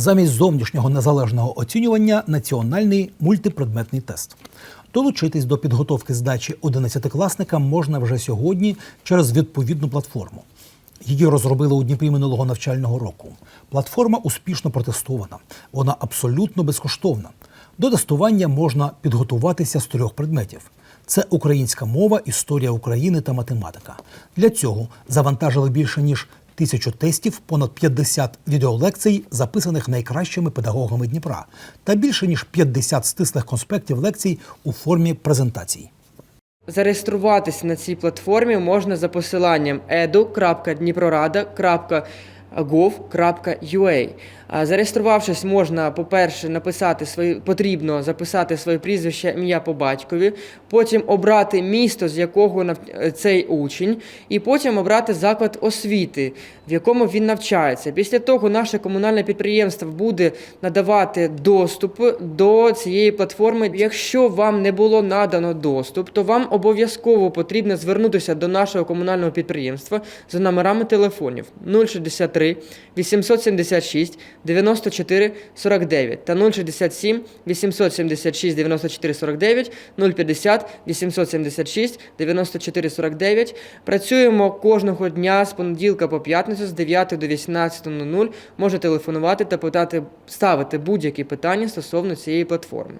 Замість зовнішнього незалежного оцінювання національний мультипредметний тест. Долучитись до підготовки здачі 11-класникам можна вже сьогодні через відповідну платформу. Її розробили у Дніпрі минулого навчального року. Платформа успішно протестована. Вона абсолютно безкоштовна. До тестування можна підготуватися з трьох предметів: це українська мова, історія України та математика. Для цього завантажили більше ніж тисячу тестів, понад 50 відеолекцій, записаних найкращими педагогами Дніпра, та більше ніж 50 стислих конспектів лекцій у формі презентацій. Зареєструватися на цій платформі можна за посиланням edu.dniprorada.gov.ua. Зареєструвавшись, можна, по-перше, написати свої, потрібно записати своє прізвище, ім'я по батькові, потім обрати місто, з якого цей учень, і потім обрати заклад освіти, в якому він навчається. Після того наше комунальне підприємство буде надавати доступ до цієї платформи. Якщо вам не було надано доступ, то вам обов'язково потрібно звернутися до нашого комунального підприємства за номерами телефонів 063 876 94 49 та 067 876 94 49 050 876 94 49. Працюємо кожного дня з понеділка по п'ятницю з 9 до 18.00. Може телефонувати та питати, ставити будь-які питання стосовно цієї платформи.